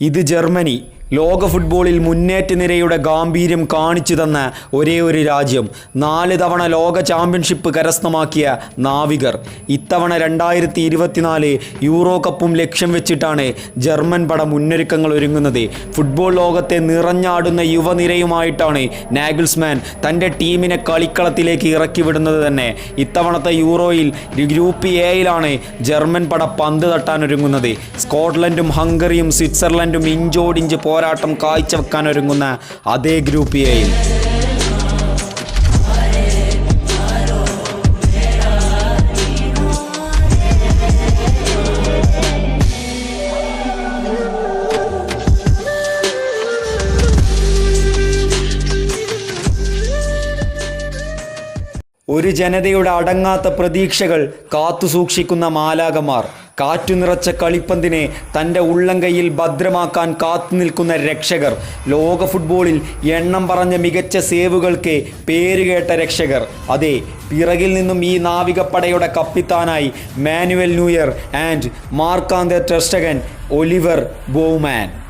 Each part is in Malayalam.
ഇത് ജർമ്മനി. ലോക ഫുട്ബോളിൽ മുന്നേറ്റ നിരയുടെ ഗാംഭീര്യം കാണിച്ചു തന്ന ഒരേ ഒരു രാജ്യം. നാല് തവണ ലോക ചാമ്പ്യൻഷിപ്പ് കരസ്ഥമാക്കിയ നാവികർ. ഇത്തവണ രണ്ടായിരത്തി ഇരുപത്തിനാല് യൂറോ കപ്പും ലക്ഷ്യം വെച്ചിട്ടാണ് ജർമ്മൻ പട മുന്നൊരുക്കങ്ങൾ ഒരുങ്ങുന്നത്. ഫുട്ബോൾ ലോകത്തെ നിറഞ്ഞാടുന്ന യുവനിരയുമായിട്ടാണ് നാഗിൾസ്മാൻ തന്റെ ടീമിനെ കളിക്കളത്തിലേക്ക് ഇറക്കി വിടുന്നത് തന്നെ. ഇത്തവണത്തെ യൂറോയിൽ ഗ്രൂപ്പ് എയിലാണ് ജർമ്മൻ പട പന്ത് തട്ടാൻ ഒരുങ്ങുന്നത് സ്കോട്ട്ലൻഡും ഹംഗറിയും സ്വിറ്റ്സർലൻഡും ഇഞ്ചോടിഞ്ച് പോരാട്ടം കാഴ്ചവെക്കാൻ ഒരുങ്ങുന്ന അതേ ഗ്രൂപ്പ് എയിൽ ഒരു ജനതയുടെ അടങ്ങാത്ത പ്രതീക്ഷകൾ കാത്തുസൂക്ഷിക്കുന്ന മാലാകമാർ കാറ്റു നിറച്ച കളിപ്പന്തിനെ തന്റെ ഉള്ളംകൈയിൽ ഭദ്രമാക്കാൻ കാത്തു നിൽക്കുന്ന രക്ഷകർ. ലോക ഫുട്ബോളിൽ എണ്ണം പറഞ്ഞ മികച്ച സേവുകൾക്ക് പേരുകേട്ട രക്ഷകർ. അതെ പിറകിൽ നിന്നും ഈ നാവികപ്പടയുടെ കപ്പിത്താനായി Manuel Neuer and Marc Andre ter Stegen Oliver Baumann.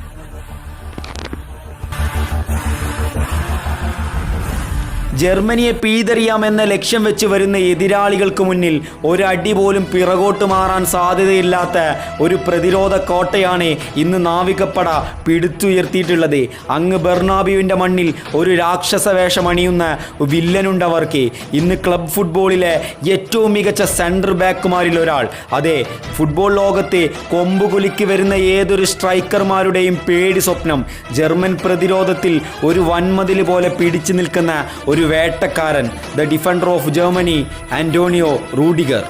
ജർമ്മനിയെ പീതെറിയാമെന്ന ലക്ഷ്യം വെച്ച് വരുന്ന എതിരാളികൾക്ക് മുന്നിൽ ഒരടി പോലും പിറകോട്ട് മാറാൻ സാധ്യതയില്ലാത്ത ഒരു പ്രതിരോധ കോട്ടയാണ് ഇന്ന് നാവികപ്പട പിടുത്തുയർത്തിയിട്ടുള്ളത്. അങ്ങ് ബെർണാബിയുവിന്റെ മണ്ണിൽ ഒരു രാക്ഷസ വേഷം അണിയുന്ന വില്ലനുണ്ടവർക്ക് ഇന്ന് ക്ലബ് ഫുട്ബോളിലെ ഏറ്റവും മികച്ച സെന്റർ ബാക്കുമാരിൽ ഒരാൾ. അതെ ഫുട്ബോൾ ലോകത്തെ കൊമ്പുകുലിക്ക് വരുന്ന ഏതൊരു സ്ട്രൈക്കർമാരുടെയും പേടി സ്വപ്നം. ജർമ്മൻ പ്രതിരോധത്തിൽ ഒരു വൻമതിൽ പോലെ പിടിച്ചു നിൽക്കുന്ന ഒരു വേട്ടക്കാരൻ the defender of Germany Antonio Rudiger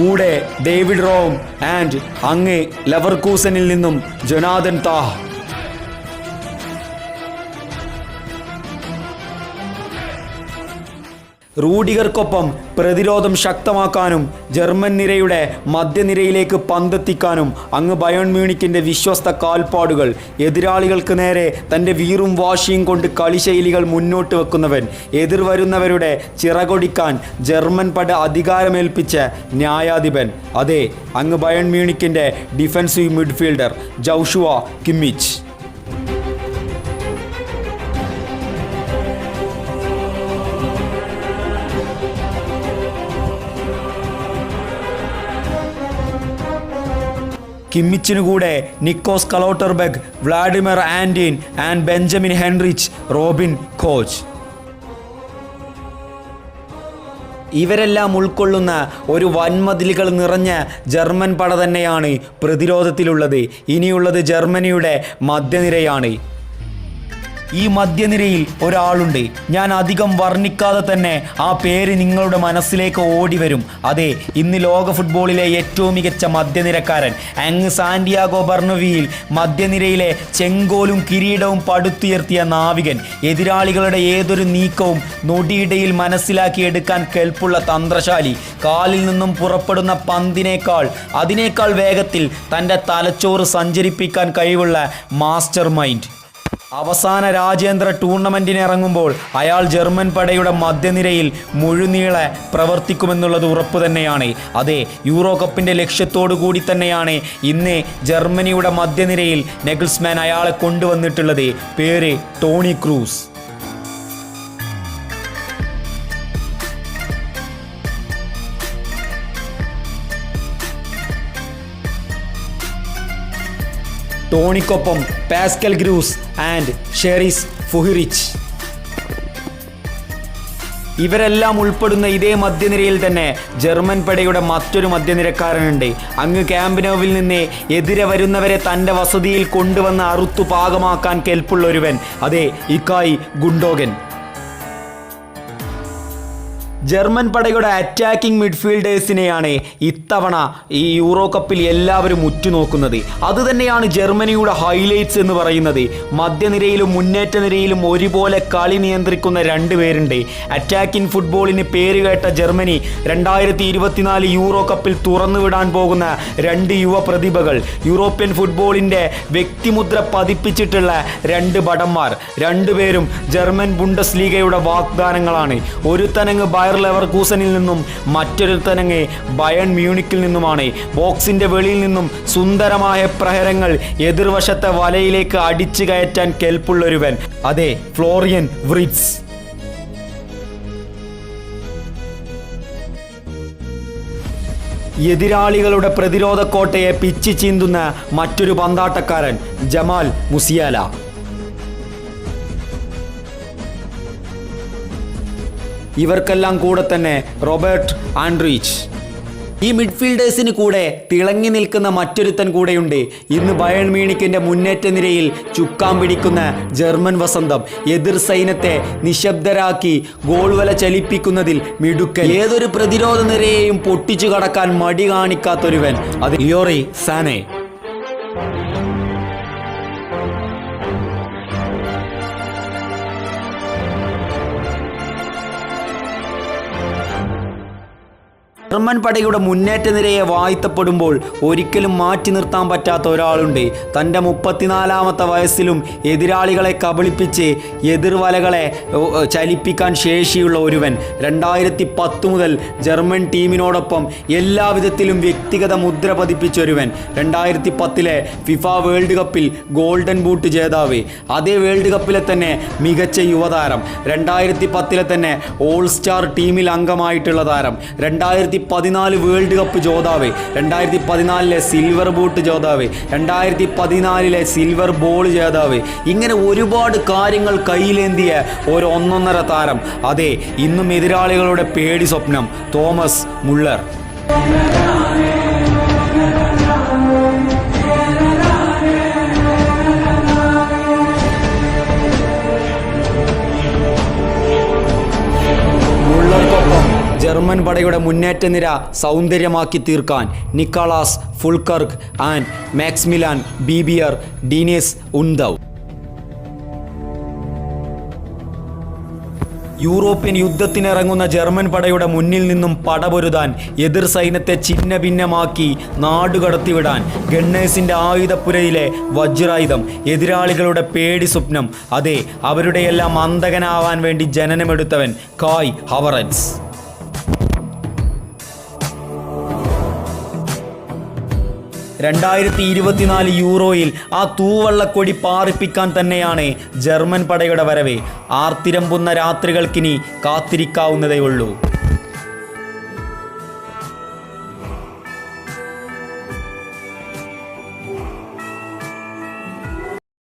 കൂടെ ഡേവിഡ് റോം ആൻഡ് അങ്ങേ ലവർകൂസനിൽ നിന്നും ജൊനാഥൻ താഹ് റൂഡിഗർക്കൊപ്പം പ്രതിരോധം ശക്തമാക്കാനും ജർമ്മൻ നിരയുടെ മധ്യനിരയിലേക്ക് പന്തെത്തിക്കാനും അങ്ങ് ബയോൺ മ്യൂണിക്കിന്റെ വിശ്വസ്ത കാൽപ്പാടുകൾ എതിരാളികൾക്ക് നേരെ തന്റെ വീറും വാശിയും കൊണ്ട് കളിശൈലികൾ മുന്നോട്ട് വെക്കുന്നവൻ എതിർവരുന്നവരുടെ ചിറകൊടിക്കാൻ ജർമ്മൻ പട അധികാരമേൽപ്പിച്ച ന്യായാധിപൻ. അതെ അങ്ങ് ബയോൺ മ്യൂണിക്കിന്റെ ഡിഫൻസീവ് മിഡ്ഫീൽഡർ ജൗഷുവ കിമ്മിച്ച്. കിമ്മിച്ചിനു കൂടെ Nico Schlotterbeck Waldemar Anton and Benjamin Henrichs Robin Koch. ഇവരെല്ലാം ഉൾക്കൊള്ളുന്ന ഒരു വൻമതിലുകൾ നിറഞ്ഞ ജർമ്മൻ പട തന്നെയാണ് പ്രതിരോധത്തിലുള്ളത്. ഇനിയുള്ളത് ജർമ്മനിയുടെ മധ്യനിരയാണ്. ഈ മധ്യനിരയിൽ ഒരാളുണ്ട്. ഞാൻ അധികം വർണിക്കാതെ തന്നെ ആ പേര് നിങ്ങളുടെ മനസ്സിലേക്ക് ഓടി വരും അതെ ഇന്ന് ലോക ഫുട്ബോളിലെ ഏറ്റവും മികച്ച മധ്യനിരക്കാരൻ അങ് സാന്റിയാഗോ ബർണവിയിൽ മധ്യനിരയിലെ ചെങ്കോലും കിരീടവും പടുത്തുയർത്തിയ നാവികൻ. എതിരാളികളുടെ ഏതൊരു നീക്കവും നൊടിയിടയിൽ മനസ്സിലാക്കിയെടുക്കാൻ കെൽപ്പുള്ള തന്ത്രശാലി. കാലിൽ നിന്നും പുറപ്പെടുന്ന പന്തിനേക്കാൾ അതിനേക്കാൾ വേഗത്തിൽ തന്റെ തലച്ചോറ് സഞ്ചരിപ്പിക്കാൻ കഴിവുള്ള മാസ്റ്റർ മൈൻഡ് അവസാന രാജ്യാന്തര ടൂർണമെന്റിന് ഇറങ്ങുമ്പോൾ അയാൾ ജർമ്മൻ പടയുടെ മധ്യനിരയിൽ മുഴുനീളെ പ്രവർത്തിക്കുമെന്നുള്ളത് ഉറപ്പ് തന്നെയാണ്. അതെ യൂറോ കപ്പിന്റെ ലക്ഷ്യത്തോടു കൂടി തന്നെയാണ് ഇന്ന് ജർമ്മനിയുടെ മധ്യനിരയിൽ നെഗിൾസ്മാൻ അയാളെ കൊണ്ടുവന്നിട്ടുള്ളത്. പേര് Toni Kroos. ടോണിക്കൊപ്പം Pascal Gross and Chris Fuhrich. ഇവരെല്ലാം ഉൾപ്പെടുന്ന ഇതേ മധ്യനിരയിൽ തന്നെ ജർമ്മൻ പടയുടെ മറ്റൊരു മധ്യനിരക്കാരനുണ്ട്. അങ്ങ് ക്യാമ്പിനോവിൽ നിന്ന് എതിരെ വരുന്നവരെ തന്റെ വസതിയിൽ കൊണ്ടുവന്ന് അറുത്തു പാകമാക്കാൻ കെൽപ്പുള്ളൊരുവൻ. അതെ ഇക്കായി ഗുണ്ടോഗൻ. ജർമ്മൻ പടയുടെ അറ്റാക്കിംഗ് മിഡ്ഫീൽഡേഴ്സിനെയാണ് ഇത്തവണ ഈ യൂറോ കപ്പിൽ എല്ലാവരും ഉറ്റുനോക്കുന്നത്. അതുതന്നെയാണ് ജർമ്മനിയുടെ ഹൈലൈറ്റ്സ് എന്ന് പറയുന്നത്. മധ്യനിരയിലും മുന്നേറ്റ നിരയിലും ഒരുപോലെ കളി നിയന്ത്രിക്കുന്ന രണ്ട് പേരുണ്ട്. അറ്റാക്കിംഗ് ഫുട്ബോളിന് പേരുകേട്ട ജർമ്മനി രണ്ടായിരത്തി ഇരുപത്തിനാല് യൂറോ കപ്പിൽ തുറന്നുവിടാൻ പോകുന്ന രണ്ട് യുവ പ്രതിഭകൾ. യൂറോപ്യൻ ഫുട്ബോളിന്റെ വ്യക്തിമുദ്ര പതിപ്പിച്ചിട്ടുള്ള രണ്ട് ഭടന്മാർ. രണ്ടുപേരും ജർമ്മൻ ബുണ്ടസ് ലീഗയുടെ വാഗ്ദാനങ്ങളാണ്. ഒരുത്തനങ്ങ് ബയർ ലെവർകൂസനിൽ നിന്നും മറ്റൊരുത്തനങ്ങെ ബയൺ മ്യൂണിക്കിൽ നിന്നുമാണ്. ബോക്സിന്റെ വെളിയിൽ നിന്നും സുന്ദരമായ പ്രഹരങ്ങൾ എതിർവശത്തെ വലയിലേക്ക് അടിച്ചു കയറ്റാൻ കെൽപ്പുള്ളൊരുവൻ. അതെ ഫ്ലോറിയൻ വ്രിറ്റ്സ്. എതിരാളികളുടെ പ്രതിരോധ കോട്ടയെ പിച്ചി ചീന്തുന്ന മറ്റൊരു പന്താട്ടക്കാരൻ ജമാൽ മുസിയാല. ഇവർക്കെല്ലാം കൂടെ തന്നെ റോബർട്ട് ആൻഡ്രീച്ച്. ഈ മിഡ്ഫീൽഡേഴ്സിന് കൂടെ തിളങ്ങി നിൽക്കുന്ന മറ്റൊരുത്തൻ കൂടെയുണ്ട്. ഇന്ന് ബയൺ മീണിക്കിന്റെ മുന്നേറ്റ നിരയിൽ ചുക്കാൻ പിടിക്കുന്ന ജർമ്മൻ വസന്തം എതിർ സൈന്യത്തെ നിശബ്ദരാക്കി ഗോൾ വല ചലിപ്പിക്കുന്നതിൽ മിടുക്കൻ. ഏതൊരു പ്രതിരോധ നിരയെയും പൊട്ടിച്ചു കടക്കാൻ മടി കാണിക്കാത്തൊരുവൻ. അത് ലിയോറി സാനെ. ജർമ്മൻ പടയുടെ മുന്നേറ്റ നിരയെ വാഴ്ത്തപ്പെടുമ്പോൾ ഒരിക്കലും മാറ്റി നിർത്താൻ പറ്റാത്ത ഒരാളുണ്ട്. തന്റെ മുപ്പത്തിനാലാമത്തെ വയസ്സിലും എതിരാളികളെ കബളിപ്പിച്ച് എതിർവലകളെ ചലിപ്പിക്കാൻ ശേഷിയുള്ള ഒരുവൻ രണ്ടായിരത്തി പത്ത് മുതൽ ജർമ്മൻ ടീമിനോടൊപ്പം എല്ലാവിധത്തിലും വ്യക്തിഗത മുദ്ര പതിപ്പിച്ച ഒരുവൻ. രണ്ടായിരത്തി പത്തിലെ ഫിഫ വേൾഡ് കപ്പിൽ ഗോൾഡൻ ബൂട്ട് ജേതാവ്. അതേ വേൾഡ് കപ്പിലെ തന്നെ മികച്ച യുവതാരം. രണ്ടായിരത്തി പത്തിലെ തന്നെ ഓൾ സ്റ്റാർ ടീമിൽ അംഗമായിട്ടുള്ള താരം. രണ്ടായിരത്തി പതിനാല് വേൾഡ് കപ്പ് ജോതാവ്. രണ്ടായിരത്തി പതിനാലിലെ സിൽവർ ബൂട്ട് ജോതാവ്. രണ്ടായിരത്തി പതിനാലിലെ സിൽവർ ബോൾ ജേതാവ്. ഇങ്ങനെ ഒരുപാട് കാര്യങ്ങൾ കയ്യിലേന്തിയ ഒരു ഒന്നൊന്നര താരം. അതെ ഇന്നും എതിരാളികളുടെ പേടി സ്വപ്നം. Thomas Muller. പടയുടെ മുന്നേറ്റ നിര സൗന്ദര്യമാക്കി തീർക്കാൻ Niclas Fullkrug and Maximilian Beier Deniz Undav European യുദ്ധത്തിനിറങ്ങുന്ന German പടയുടെ മുന്നിൽ നിന്നും പടപൊരുതാൻ എതിർ സൈന്യത്തെ ചിഹ്ന ഭിന്നമാക്കി നാടുകടത്തിവിടാൻ ഗണ്ണേഴ്സിന്റെ ആയുധപ്പുരയിലെ വജ്രായുധം എതിരാളികളുടെ പേടി സ്വപ്നം അതെ അവരുടെയെല്ലാം അന്തകനാവാൻ വേണ്ടി ജനനമെടുത്തവൻ കായ് ഹവറൻസ്. രണ്ടായിരത്തി ഇരുപത്തിനാല് യൂറോയിൽ ആ തൂവള്ളക്കൊടി പാറിപ്പിക്കാൻ തന്നെയാണ് ജർമ്മൻ പടയുടെ വരവ്. ആർത്തിരമ്പുന്ന രാത്രികൾക്കിനി കാത്തിരിക്കാവുന്നതേ ഉള്ളൂ